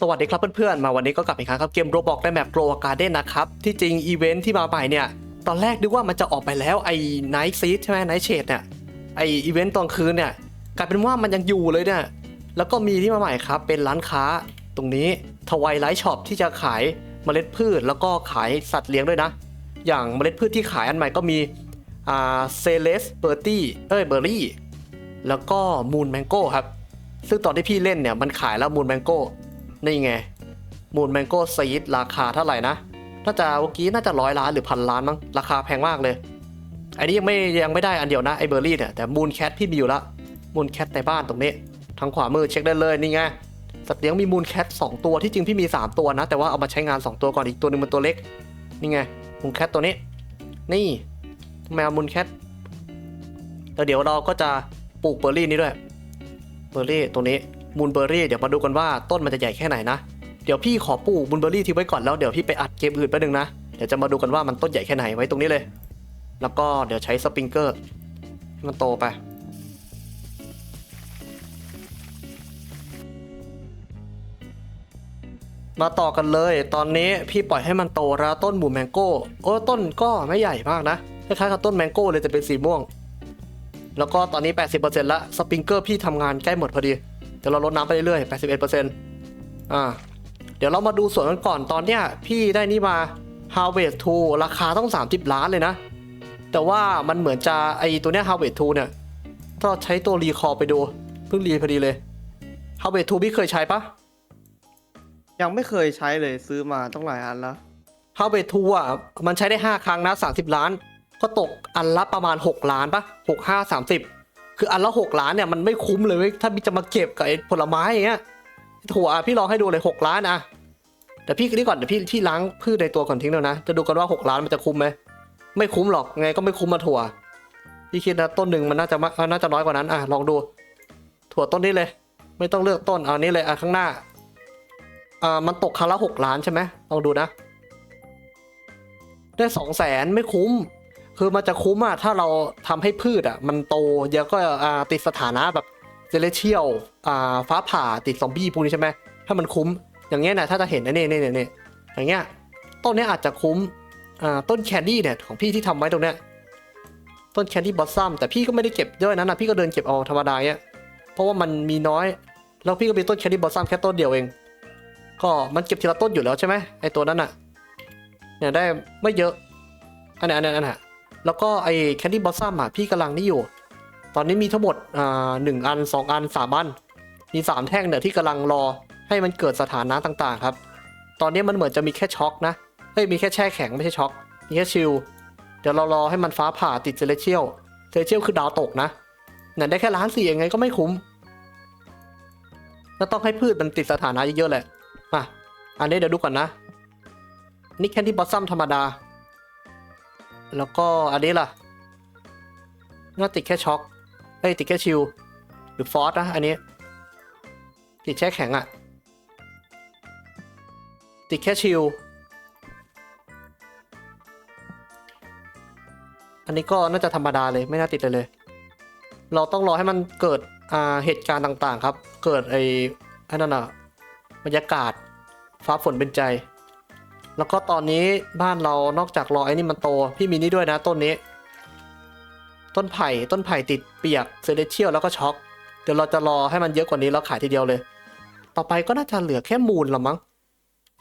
สวัสดีครับเพื่อนๆ มาวันนี้ก็กลับอีกครั้งครับเกมโรบอกในแมปโกลการ์เด้นนะครับ ที่จริงอีเวนท์ที่มาใหม่เนี่ย ตอนแรกนึกว่ามันจะออกไปแล้วไอ้ไนท์ซีใช่ไหมไนท์เชดเนี่ย ไออีเวนต์ตอนคืนเนี่ย กลายเป็นว่ามันยังอยู่เลยเนี่ย แล้วก็มีที่มาใหม่ครับ เป็นร้านค้าตรงนี้ทวายไลท์ช็อปที่จะขายเมล็ดพืช แล้วก็ขายสัตว์เลี้ยงด้วยนะ อย่างเมล็ดพืชที่ขายอันใหม่ก็มีอ่าเซเลสเบอร์ตี้เอ้ยเบอร์รี่แล้วก็มูนแมงโก้ครับซึ่งตอนที่พี่เล่นเนี่ยมันขายแล้วมูนแมงโก้ นี่ไง มูนแมงโก้ซีดราคาเท่าไหร่นะ น่าจะเมื่อกี้น่าจะร้อยล้านหรือพันล้านมั้ง ราคาแพงมากเลย อันนี้ยังไม่ยังไม่ได้อันเดียวนะไอเบอร์รี่เนี่ย แต่มูนแคทพี่มีอยู่ละ มูนแคทในบ้านตรงนี้ ทางขวามือเช็คได้เลยนี่ไง สัตว์เลี้ยงมีมูนแคทสองตัว ที่จริงพี่มี 3 ตัวนะ แต่ว่าเอามาใช้งาน 2 ตัวก่อนอีกตัวหนึ่งมันตัวเล็ก นี่ไง มูนแคทตัวนี้ นี่แมวมูนแคทแล้วเดี๋ยวเราก็จะปลูกเบอร์รี่นี้ด้วย เบอร์รี่ตัวนี้ มูนเบอร์รี่เดี๋ยวมาดูกันว่าต้นมันจะใหญ่แค่ไหนนะ เดี๋ยวพี่ขอปลูกมูนเบอร์รี่ทิ้งไว้ก่อนแล้วเดี๋ยวพี่ไปอัดเกมอื่นแป๊บนึงนะ เดี๋ยวจะมาดูกันว่ามันต้นใหญ่แค่ไหนไว้ตรงนี้เลย แล้วก็เดี๋ยวใช้สปริงเกอร์ให้มันโตไปมาต่อกันเลย ตอนนี้พี่ปล่อยให้มันโตแล้วต้นหมูแมงโก้ โอ้ต้นก็ไม่ใหญ่มากนะ คล้ายๆกับต้นแมงโก้เลยแต่เป็นสีม่วง แล้วก็ตอนนี้ 80%ละ สปริงเกอร์พี่ทำงานใกล้หมดพอดี ดี๋ยวเราลดน้ำไปเรื่อยๆ 81%อ่า เดี๋ยวเรามาดูส่วนกันก่อนตอนเนี้ยพี่ได้นี่มา Harvest 2 ราคาต้อง 30 ล้านเลยนะ แต่ว่ามันเหมือนจะไอตัวเนี้ย Harvest 2 เนี่ยต้องใช้ตัวรีคอร์ไปดูเพิ่งรีพอดีเลย Harvest 2 พี่เคยใช้ปะยังไม่เคยใช้เลยซื้อมาต้องหลายอันแล้ว Harvest 2 อะ มันใช้ได้ 5 ครั้งนะ 30 ล้าน ก็ตกอันละประมาณ 6 ล้านปะ6 5 30 คืออันละ6ล้านเนี่ยมันไม่คุ้มเลยเว้ยถ้าพี่จะมาเก็บกับไอ้ผลไม้อย่างเงี้ยถั่วอะพี่ลองให้ดูเลย6ล้านอะแต่พี่นี่ก่อนเดี๋ยวพี่พี่ล้างพืชในตัวก่อนทิ้งแล้วนะจะดูกันว่า6ล้านมันจะคุ้มไหมไม่คุ้มหรอกไงก็ไม่คุ้มมาถั่วพี่คิดนะต้นหนึ่งมันน่าจะมากน่าจะน้อยกว่านั้นอะลองดู ถั่วต้นนี้เลย ไม่ต้องเลือกต้นเอานี้เลยอะข้างหน้าอ่ามันตกครั้งละหกล้านใช่ไหมลองดูนะได้สองแสนไม่คุ้ม คือมันจะคุ้มอะถ้าเราทำให้พืชอะมันโตเดี๋ยวก็ติดสถานะแบบเจเลเชียลฟ้าผ่าติดซอมบี้พวกนี้ใช่ไหมถ้ามันคุ้ม อย่างเงี้ยนะถ้าจะเห็นนะเนี่ยเนี่ยเนี่ยเนี่อย่างเงี้ยต้นเนี้ยอาจจะคุ้มต้นแคนดี้เนี่ยของพี่ที่ทำไว้ตรงเนี้ยต้นแคนดี้บอสซัมแต่พี่ก็ไม่ได้เก็บเยอะนั้นนะพี่ก็เดินเก็บเอาธรรมดาเงี้ยเพราะว่ามันมีน้อย แล้วพี่ก็มีต้นแคนดี้บอสซัมแค่ต้นเดียวเอง ก็มันเก็บทีละต้นอยู่แล้วใช่ไหมไอตัวนั้นอะเนี่ยได้ไม่เยอะอันนี้อันนี้อันนี้ แล้วก็ไอ้แคนดี้บอสซัมอะพี่กำลังนี่อยู่ ตอนนี้มีทั้งหมดอ่าหนึ่งอันสองอันสามอัน มีสามแท่งเนี่ยที่กำลังรอให้มันเกิดสถานะต่างๆ ครับ ตอนนี้มันเหมือนจะมีแค่ช็อกนะ เฮ้ยมีแค่แช่แข็งไม่ใช่ช็อก มีแค่ชิล เดี๋ยวเรารอให้มันฟ้าผ่าติดเซเลเชียลเซเลเชียลคือดาวตกนะเนี่ยได้แค่ล้านสี่ยังไงก็ไม่คุ้มแล้วต้องให้พืชมันติดสถานะเยอะๆแหละ มา อันนี้เดี๋ยวดูก่อนนะ นี่แคนดี้บอสซัมธรรมดา แล้วก็อันนี้ล่ะน่าติดแค่ช็อคเอ้ยติดแค่ชิลหรือฟอสนะอันนี้ ติดแช่แข็งอะติดแค่ชิลอันนี้ก็น่าจะธรรมดาเลยไม่น่าติดเลยเลย เราต้องรอให้มันเกิดอ่าเหตุการณ์ต่างๆ ครับ เกิดไอ้ไอ้นั่นอะบรรยากาศฟ้าฝนเป็นใจ แล้วก็ตอนนี้บ้านเรานอกจากรอไอ้นี่มันโต พี่มีนี่ด้วยนะต้นนี้ ต้นไผ่ต้นไผ่ติดเปียกเซเลเชียลแล้วก็ช็อกเดี๋ยวเราจะรอให้มันเยอะกว่านี้แล้วขายทีเดียวเลย ต่อไปก็น่าจะเหลือแค่มูลละมั้ง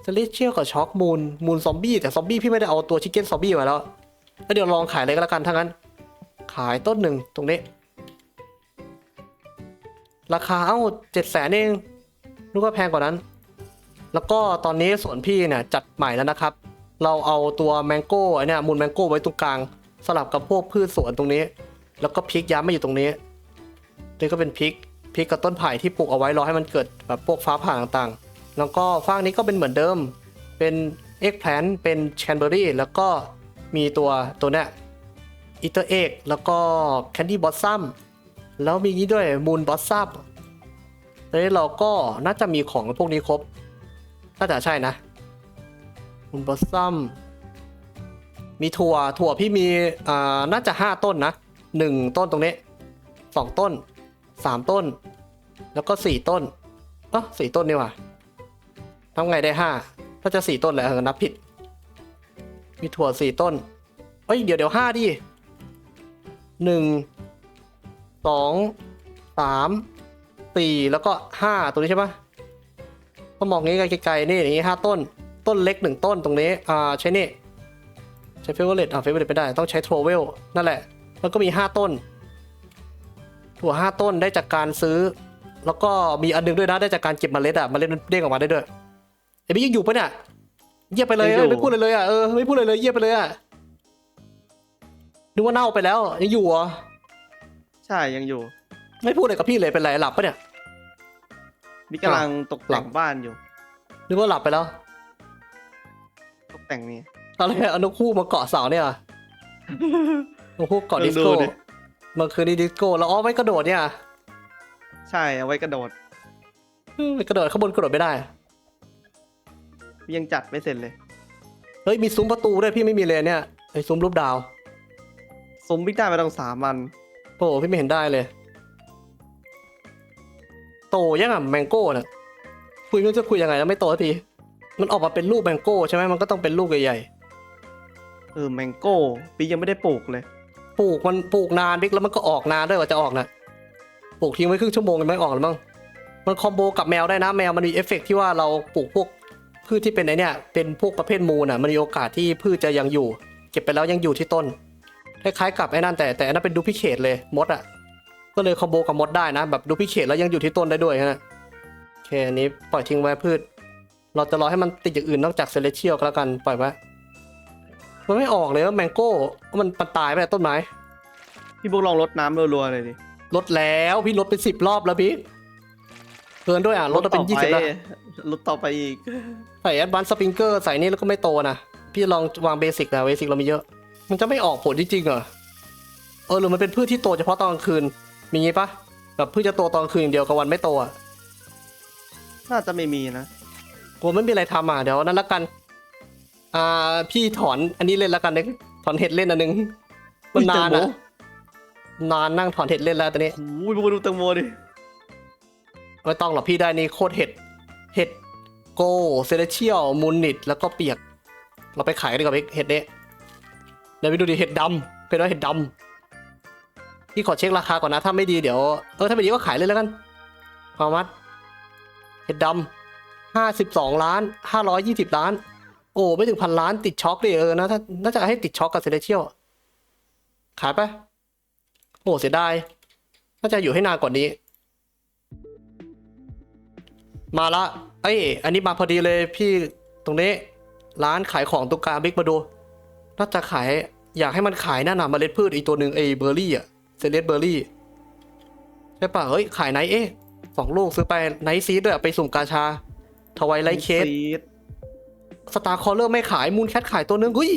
เซเลเชียลกับช็อกมูลมูลซอมบี้แต่ซอมบี้พี่ไม่ได้เอาตัวชิคเก้นซอมบี้มาแล้วแล้วเดี๋ยวลองขายเลยก็แล้วกันถ้างั้น ขายต้นหนึ่งตรงนี้ ราคาเอ้าเจ็ดแสนเองนึกว่าแพงกว่านั้น แล้วก็ตอนนี้สวนพี่เนี่ยจัดใหม่แล้วนะครับ เราเอาตัวแมงโก้ไอเนี่ยมูลแมงโก้ไว้ตรงกลาง สลับกับพวกพืชสวนตรงนี้ แล้วก็พริกย้ำมาอยู่ตรงนี้นี่ก็เป็นพริกพริกกับต้นไผ่ที่ปลูกเอาไว้รอให้มันเกิดแบบพวกฟ้าผ่าต่างๆ แล้วก็ฟางนี้ก็เป็นเหมือนเดิม เป็นเอ็กแพลนเป็นแคนเบอรี่แล้วก็มีตัวตัวเนี้ยอีเตอร์เอ็กแล้วก็แคนดี้บอสซัมแล้วมีนี้ด้วยมูนบอสซัมแล้วนี้เราก็น่าจะมีของพวกนี้ครบ น่าจะใช่นะ คุณบอสซัมมีถั่วถั่วพี่มีอ่าน่าจะห้าต้นนะหนึ่งต้นตรงนี้สองต้นสามต้น แล้วก็สี่ต้นเออสี่ต้นนี่ว่าทำไงได้ห้าถ้าจะสี่ต้นแหละเออนับผิด มีถั่วสี่ต้นเอ้ยเดี๋ยวเดี๋ยวห้าดิหนึ่งสองสามสี่แล้วก็ห้าตัวนี้ใช่ปะ ก็มองงี้ไกลๆนี่อย่างงี้ห้าต้น ต้นเล็กหนึ่งต้นตรงนี้ อ่า ใช้นี่ใช้เฟเวอร์เลตอ่าเฟเวอร์เลตไม่ได้ ต้องใช้โทรเวลนั่นแหละ แล้วก็มีห้าต้น ถั่วห้าต้นได้จากการซื้อ แล้วก็มีอันหนึงด้วยนะได้จากการเก็บเมล็ดอะเมล็ดมันเด้งออกมาได้ด้วยไอ้พี่ยังอยู่ปะเนี่ยเยียบไปเลยยังอยู่อะไม่พูดเลยเลยอะเออไม่พูดเลยเลยเยียบไปเลยอะนึกว่าเน่าไปแล้วยังอยู่เหรอใช่ยังอยู่ ไม่พูดเลยกับพี่เลยเป็นไรหลับปะเนี่ย บิ๊กกำลังตกแต่งบ้านอยู่นึกว่าหลับไปแล้ว ตกแต่งนี่อะไรเอานกคู่มาเกาะเสาเนี่ยเหรอนกคู่เกาะดิสโก้ลองดูดิเมื่อคืนนี้ดิสโก้แล้วอ๋อไม่กระโดดเนี่ย ใช่เอาไว้กระโดดเออไม่กระโดดข้างบนกระโดดไม่ได้ ยังจัดไม่เสร็จเลย เฮ้ยมีซุ้มประตูด้วยพี่ไม่มีเลยเนี่ยไอ้ซุ้มรูปดาว ซุ้มบิ๊กได้ไปต้องสามมันโอ้พี่ไม่เห็นได้เลย โตยังอะแมงโก้น่ะคุยไม่รู้จะคุยยังไงแล้วไม่โตสักทีมันออกมาเป็นลูกแมงโก้ใช่ไหมมันก็ต้องเป็นลูกใหญ่เออแมงโก้บิ๊กยังไม่ได้ปลูกเลย ๆปลูกมันปลูกนานบิ๊กแล้วมันก็ออกนานด้วยกว่าจะออกน่ะปลูกทิ้งไว้ครึ่งชั่วโมงยังไม่ออกหรือมั้งมันคอมโบกับแมวได้นะแมวมันมีเอฟเฟกต์ที่ว่าเราปลูกพวกพืชที่เป็นไอเนี่ยเป็นพวกประเภทมูลอะมันมีโอกาสที่พืชจะยังอยู่ เก็บไปแล้วยังอยู่ที่ต้นคล้ายๆกับไอ้นั่นแต่แต่อันนั้นเป็นดูพิเคทเลยมดอะ ก็เลยคอมโบกับมดได้นะ แบบดูพิเคทแล้วยังอยู่ที่ต้นได้ด้วยฮะโอเคอันนี้ปล่อยทิ้งไว้พืช เราจะรอให้มันติดอย่างอื่นนอกจากเซเลเชียลก็แล้วกันปล่อยไว้มันไม่ออกเลยว่าแมงโก้มันมันตายไปแล้วต้นไม้พี่บุ๊กลองรดน้ำรัวๆเลยดิลดแล้วพี่ลดเป็นสิบรอบแล้วพี่เกินด้วยอะลดมาเป็นยี่สิบแล้วลดต่อไปอีกใส่แอดวานซ์สปริงเกอร์ใส่นี่แล้วก็ไม่โตนะพี่ลองวางเบสิกนะเบสิกเรามีเยอะ มันจะไม่ออกผลจริงๆเหรอเออหรือมันเป็นพืชที่โตเฉพาะตอนกลางคืน มีงี้ปะแบบพืชจะโตตอนกลางคืนอย่างเดียวกลางวันไม่โตอะน่าจะไม่มีนะกลัวไม่มีอะไรทำอะเดี๋ยวนั้นละกัน อ่าพี่ถอนอันนี้เล่นละกันเนึงถอนเห็ดเล่นอันนึงมันนานอุ๊ยแตงอะโมนานนั่งถอนเห็ดเล่นแล้วตอนนี้โอ้ยบุ๊กดูแตังโมดิไม่ต้องหรอกพี่ได้นี่โคตรเห็ด เห็ดโกเซเลเชียลมูนิตแล้วก็เปียก เราไปขายกันดีกว่าพี่เห็ดเนี้เดี๋ยวไปดูดิเห็ดดำเป็นว่าเห็ดดำ พี่ขอเช็คราคาก่อนนะ ถ้าไม่ดีเดี๋ยว เออถ้าไม่ดีก็ขายเลยแล้วกันพอมัดเห็ดดำห้าสิบสองล้านห้าร้อยยี่สิบล้าน โอ้ไม่ถึงพันล้านติดช็อคดิเออนะถ้าน่าจะให้ติดช็อคกับเซเลเชียลขายปะโอ้เสียดายน่าจะอยู่ให้นานกว่านี้ มาละเอ้ยอันนี้มาพอดีเลยพี่ตรงนี้ ร้านขายของตุกกลางบิ๊กมาดู น่าจะขายอยากให้มันขายหน้าหนาเมล็ดพืชอีกตัวหนึ่งไอ้เบอร์รี่อะ เซเลสเบอร์รี่ใช่ปะเฮ้ย ขายไนท์เอ๊ะสองลูกซื้อไปไนท์ซีดด้วยไปสุ่มกาชา ทวายไลท์เคสซีดสตาร์คอลเลอร์ไม่ขายมูนแคทขายตัวหนึงเฮ้ย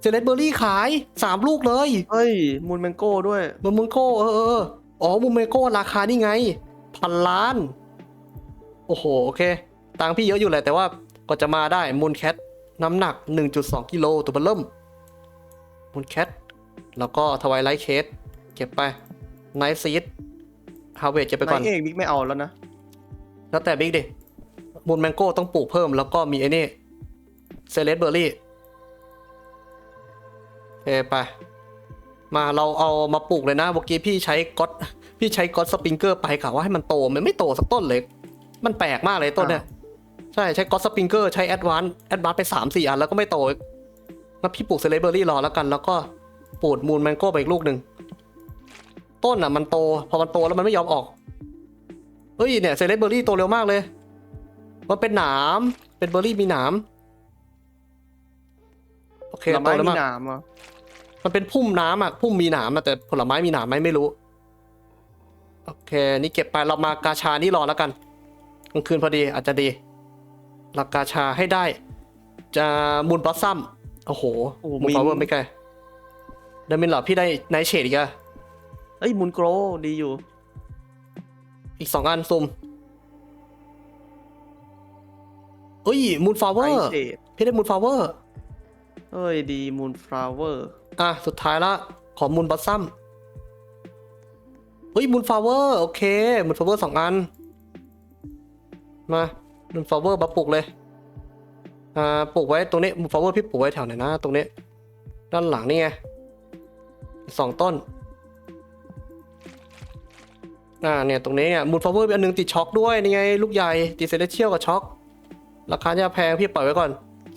เซเลสเบอร์รี่ขายสามลูกเลย เฮ้ย มูนแมงโก้ด้วยมูมูนโก้เออเออเอออ๋อมูนเมโก้ราคานี่ไง พันล้าน โอ้โห โอเค ตังค์พี่เยอะอยู่แหละแต่ว่าก็จะมาได้มูนแคทน้ำหนัก 1.2 กิโลตัวเบลเริ่มมูนแคทแล้วก็ทวายไลท์เคสเก็บไปไนท์ซีดฮาวเวดเก็บไปก่อนนายเอกบิ๊กไม่เอาแล้วนะ แล้วแต่บิ๊กดิมูนแมงโก้ต้องปลูกเพิ่มแล้วก็มีไอ้นี่เซเลสเบอร์รี่เอไป มาเราเอามาปลูกเลยนะเมื่อกี้พี่ใช้ก๊อตพี่ใช้ก๊อตสปริงเกอร์ไปกะว่าให้มันโตมันไม่โตสักต้นเลย มันแปลกมากเลยต้นเนี่ยใช่ใช้ก๊อตสปริงเกอร์ใช้แอดวานแอดวานไปสามสี่อันแล้วก็ไม่โตอีกแล้วพี่ปลูกเซเลสเบอร์รี่รอแล้วกัน แล้วก็ปลูกมูนแมงโก้ไปอีกลูกหนึ่ง ต้นอะมันโต พอมันโตแล้วมันไม่ยอมออกเฮ้ยเนี่ยเซเลสเบอร์รี่โตเร็วมากเลย มันเป็นหนามเป็นเบอร์รี่มีหนามโอเคผลโตไม้แล้วมีมากหนามอะมันเป็นพุ่มน้ำอะพุ่มมีหนามอะแต่ผลไม้มีหนามไหมไม่รู้โอเคนี่เก็บไปเรามากาชานี่รอแล้วกันกลางคืนพอดีอาจจะดีหลักกาชาให้ได้ จะมูลบลัซซัมโอ้โหโอ้โหมูลมีฟลาเวอร์ไม่ไกลได้มินเหรอพี่ได้ไนท์เชดอีกอะ เอ้ยมูนโกรดีอยู่ อีกสองอันซุ่มเอ้ยมูลฟลาเวอไอร์เชดพี่ได้มูลฟลาเวอร์เอ้ยดีมูนฟลาวเวอร์อะสุดท้ายละ ขอมูลบอสซัมเฮ้ยมูลฟลาเวอร์โอเคมูลฟลาเวอร์สองอัน มามูลฟลาเวอร์มาปลูกเลยอ่าปลูกไว้ตรงนี้มูฟลาวเวอร์พี่ปลูกไว้แถวไหนนะตรงนี้ ด้านหลังนี่ไงสองต้น อ่าเนี่ยตรงนี้เนี่ยมูลฟลาวเวอร์อันหนึงติดช็อคด้วยนี่ไงลูกใหญ่ติดเซเลเชียลกับช็อคราคาจะแพงพี่ปล่อยไว้ก่อน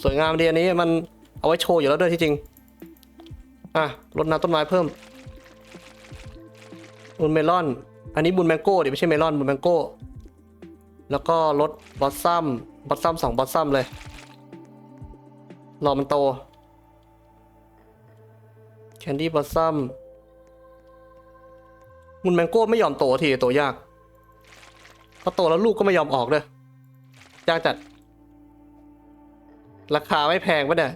สวยงามดีอันนี้มันเอาไว้โชว์อยู่แล้วด้วยที่จริง อะรดน้ำต้นไม้เพิ่มบุญเมลอน อันนี้บุญแมงโก้เดิไม่ใช่เมลอนบุญแมงโก้ แล้วก็รดบอสซัมบอสซัมสองบอสซัมเลย รอมันโต แคนดี้บอสซัม มุนแมงโก้ไม่ยอมโตทีโตยากพอโตแล้วลูกก็ไม่ยอมออกเลยยากจัด ราคาไม่แพงปะเนี่ย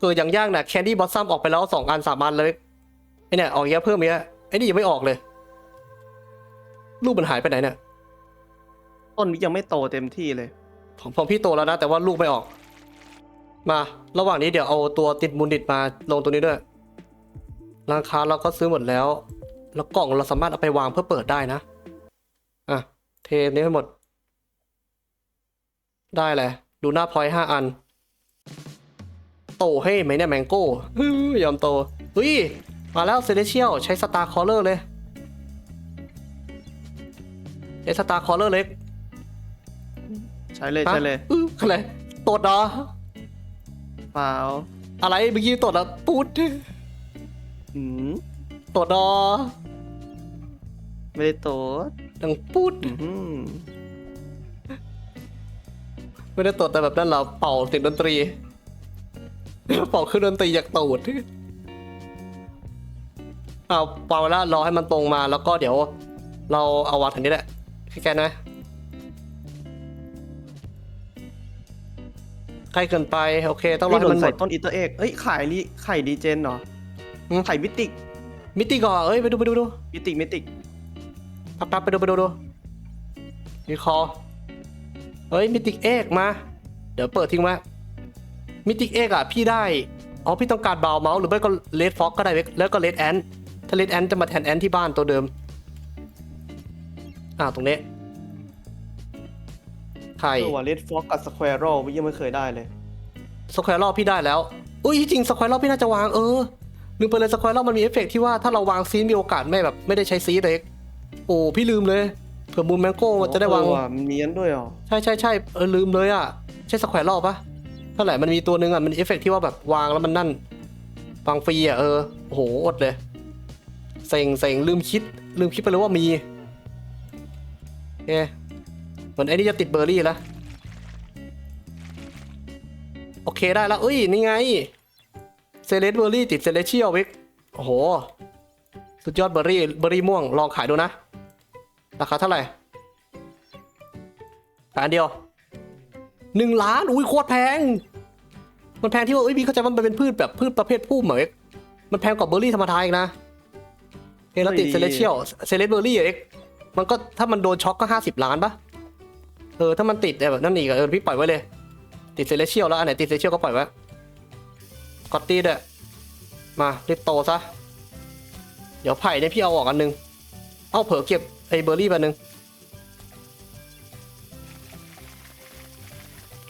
คืออย่างยากนะแคนดี้บอสซัมออกไปแล้วสองอันสามอันเลยไอเนี่ยออกเยอะเพิ่มเยอะไอ้นี่ยังไม่ออกเลย ลูกมันหายไปไหนเนี่ยต้นนี้ยังไม่โตเต็มที่เลยผมผมพี่โตแล้วนะแต่ว่าลูกไม่ออก มา ระหว่างนี้เดี๋ยวเอาตัวติดมูลดิดมาลงตัวนี้ด้วยร้านค้าเราก็ซื้อหมดแล้ว แล้วกล่องเราสามารถเอาไปวางเพื่อเปิดได้นะ อะ เทนี้ให้หมด ได้เลยดูหน้าพอยห้าอัน โตให้ไหมเนี่ยแมงโก้ฮึ่มยอมโตเฮ้ย มาแล้วเซเลเชียลใช้สตาร์คอลเลอร์เลย ใช้สตาร์คอลเลอร์เล็ก ใช้เลยใช้เลยอื้ออะไรตดเหรอเปล่า อะไรเมื่อกี้ตดอะปูดอืมตดเหรอ ไม่ได้โตดดังปูดอืมไม่ได้ตดแต่แบบนั้นเราเป่าเสียงดนตรีเป่าเครื่องดนตรีจากตูดเอาเป่าแล้วรอให้มันตรงมาแล้วก็เดี๋ยว เราเอาวางทางนี้แหละแค่นั้นไหมใกล้เกินไปโอเค ต้องรอนี่ให้โดมันนหมใส่ด ต้นอีเตอร์เอ็กเอ้ยไข่รีไข่ดีเจนเหรออืม ไข่มิติกมิติก่อนเอ้ยไปดูไปดูไปดูมิติกมิติก แปั๊บๆไปดูไปดูดูมีคอเฮ้ยมิติกเอกมา เดี๋ยวเปิดทิ้งไว้มิติกเอกอะพี่ได้ อ๋อพี่ต้องการบาวเมาส์หรือไม่ก็เลดฟ็อกก็ได้เว้ยแล้วก็เลดแอนถ้าเลดแอนจะมาแทนแอนที่บ้านตัวเดิม อ่าตรงนี้ไข่ตัวเลดฟ็อกกับสแควร์โรยังไม่เคยได้เลยสแควร์ลพี่ได้แล้ว อุ้ยจริงสแควร์ลพี่น่าจะวางเออลืมไปเลยสแควร์ลมันมีเอฟเฟกต์ที่ว่าถ้าเราวางซีดมีโอกาสไม่แบบไม่ได้ใช้ซีดเล็ก โอ้พี่ลืมเลยเผื่อมูนแมงโก้มันจะได้วางเออมันมีอันด้วยเหรอ ใช่ใช่ใช่เออลืมเลยอะ ใช่สแควร์รอบปะเท่าไหร่มันมีตัวหนึ่งอะ มันเอฟเฟกต์ที่ว่าแบบวางแล้วมันนั่นวางฟรีอะเออโอ้โหอดเลยเซ็งเซ็งลืมคิด ลืมคิดไปเลยว่ามีโอเคเหมือนไอ้นี่จะติดเบอร์รี่แล้วโอเคได้แล้วเอ้ย นี่ไง เซเลสเบอร์รี่ติดเซเลเชียลวิกโอ้โห สุดยอดเบอร์รี่เบอร์รี่ม่วงลองขายดูนะ ราคาเท่าไหร่ขายอันเดียวหนึ่งล้านอุ้ยโคตรแพง มันแพงที่ว่าเอ้ยพี่เข้าใจว่ามันเป็นพืชแบบพืชประเภทพุ่มเหมือนมันแพงกว่าเบอร์รี่ธรรมดาอีกนะเฮลติดเซเลเชียลเซเลสเบอร์รี่เอ็กมันก็ถ้ามันโดนช็อกก็ห้าสิบล้านปะเออถ้ามันติดแบบนั่นอีกอะเออพี่ปล่อยไว้เลย ติดเซเลเชียลแล้วอันไหนติดเซเลเชียลก็ปล่อยไว้กอตตี้ด้วยมารีบโตซะ เดี๋ยวไผ่เนี่ยพี่เอาออกอันนึง เอาเผลอเก็บไอ้เบอร์รี่ไปนึง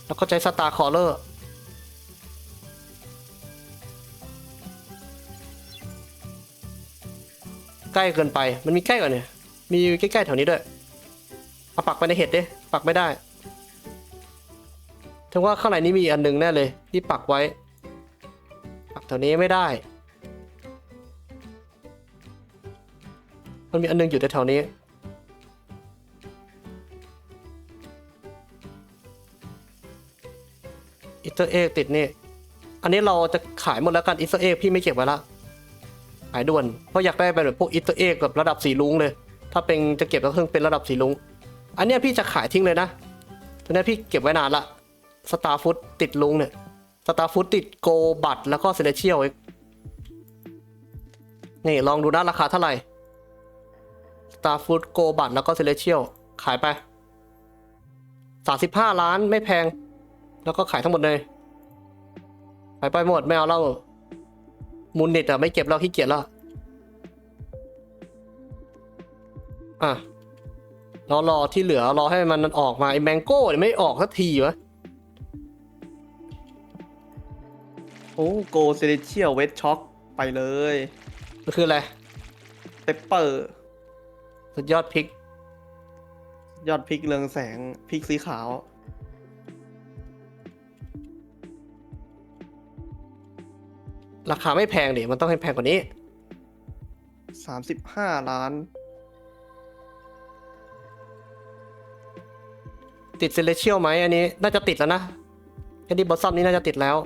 แล้วก็ใช้สตาร์คอลเลอร์ ใกล้เกินไป มันมีใกล้กว่าเนี่ย มีใกล้ๆแถวนี้ด้วย เอาปักไปในเห็ดดิ ปักไม่ได้ถึงว่าข้างในนี้มีอันหนึ่งแน่เลย ที่ปักไว้ ปักแถวนี้ไม่ได้ มันมีอันหนึงอยู่แถวๆนี้ อิสเตอร์เอ็กติดนี่ อันนี้เราจะขายหมดแล้วกันอิสเตอร์เอ็กพี่ไม่เก็บไว้ละ ขายด่วน เพราะอยากได้เป็นแบบพวกอิสเตอร์เอ็กแบบระดับสีลุงเลย ถ้าเป็นจะเก็บก็คือเป็นระดับสีลุง อันนี้พี่จะขายทิ้งเลยนะตัวนี้พี่เก็บไว้นานละ สตาร์ฟุตติดลุงเนี่ย สตาร์ฟุตติดโกบัตแล้วก็เซเลเชียลนี่ลองดูนะราคาเท่าไหร่ ตาร์ฟุตโกบัตแล้วก็เซเลเชียลขายไป 35 ล้านไม่แพง แล้วก็ขายทั้งหมดเลย ขายไปหมดไม่เอาแล้วมูลนิดอะไม่เก็บแล้วขี้เกียจแล้ว อะรอรอที่เหลือรอให้มันออกมาไอ้แมงโก้เนี่ยไม่ออกสักทีวะโอ้โกเซเลเชียลเวทช็อคไปเลย มันคืออะไรเปปเปอร์ สุดยอดพริก ยอดพริกเรืองแสงพริกสีขาว ราคาไม่แพงดิมันต้องให้แพงกว่านี้35ล้าน ติดเซเลเชียลไหมอันนี้ น่าจะติดแล้วนะแคนดี้บอสซัมนี่น่าจะติดแล้ว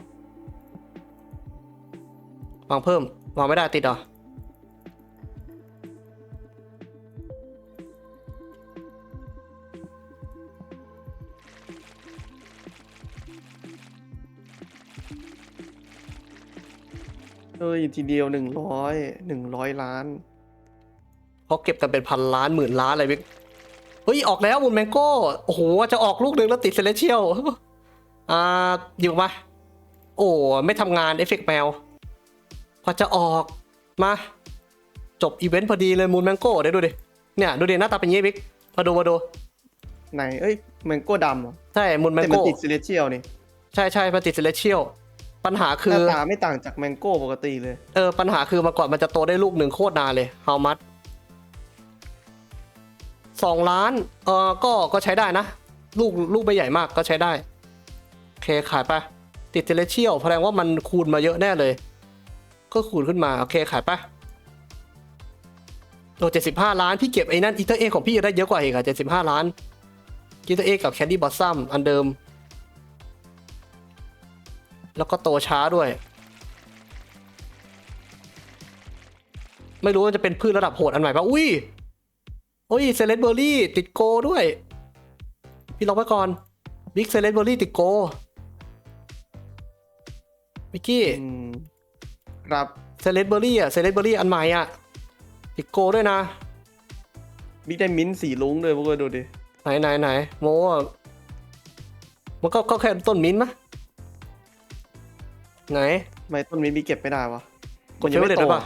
วางเพิ่ม วางไม่ได้ติดเหรอ เอ้ยทีเดียว100 100ล้านเขาเก็บกันเป็นพันล้านหมื่นล้านอะไรบิ๊กเฮ้ย ออกแล้วมูนแมงโก้โอ้โหจะออกลูกหนึ่งแล้วติดเซเลเชียลอ่าอยู่มาโอ้ไม่ทำงานเอฟเฟกแมว พอจะออกมา จบอีเวนต์พอดีเลยมูนแมงโก้เดี๋ยวดูดิเนี่ยดูดิหน้าตาเป็นอยี่างงี้บิ๊กมาดูมาดูไหนเอ้ยแมงโก้ดำเหรอใช่มูนแมงแต่มันโก้ติดเซเลเชียลนี่ใช่ใช่มันติดเซเลเชียล ปัญหาหคืน้าอตาไม่ต่างจากแมงโก้ปกติเลย เออ ปัญหาคือมาก่อนมันจะโตได้ลูกหนึ่งโคตรนานเลย how much สองล้าน เออก็ก็ใช้ได้นะ ลูกลูกไม่ใหญ่มากก็ใช้ได้ โอเค ขายไป ติดเทเลเชียลแสดงว่ามันคูณมาเยอะแน่เลย ก็คูณขึ้นมา โอเค ขายไปโอ้เจ็ดสิบห้าล้าน พี่เก็บไอ้นั่นอีเตอร์เอของพี่ได้เยอะกว่าอีกอะเจ็ดสิบห้าล้านอีเตอร์เอกับแคนดี้บอสซัมอันเดิม แล้วก็โตช้าด้วย ไม่รู้ว่าจะเป็นพืชระดับโหดอันใหม่ปะอุ้ยโอ้ยเซเลสเบอร์รี่ติดโกด้วย พี่ลองไว้ก่อนบิ๊กเซเลสเบอร์รี่ติดโกมิกกี้อืมครับเซเลสเบอร์รี่อะเซเลสเบอร์รี่อันใหม่อะติดโกด้วยนะบิ๊กได้มิ้นท์สีลุ้งเลยพวกเราดูดิ ไหนไหนไหนโมอะมันก็ก็แค่ต้นมิ้นท์มะ ไหนทำไมต้นมิ้นท์บิ๊กเก็บไม่ได้วะกดเชฟเด็ดได้ปะ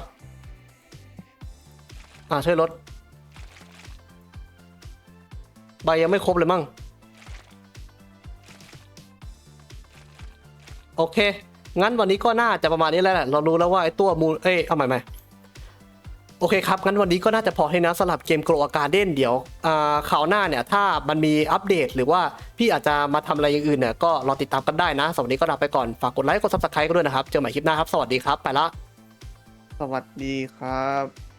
อ่าช่วยลดใบยังไม่ครบเลยมั่งโอเค งั้นวันนี้ก็น่าจะประมาณนี้แล้วแหละ เรารู้แล้วว่าไอ้ตัวมูลเอ้ย เอาใหม่ใหม่ โอเคครับ งั้นวันนี้ก็น่าจะพอให้นะสำหรับเกมโกลอาการเด่นเดี๋ยวข่าวหน้าเนี่ยถ้ามันมีอัปเดตหรือว่าพี่อาจจะมาทำอะไรอย่างอื่นเนี่ยก็รอติดตามกันได้นะสำหรับวันนี้ก็ลาไปก่อนฝากกดไลค์กดซับสไครต์กันด้วยนะครับเจอใหม่คลิปหน้าครับสวัสดีครับไปละสวัสดีครับ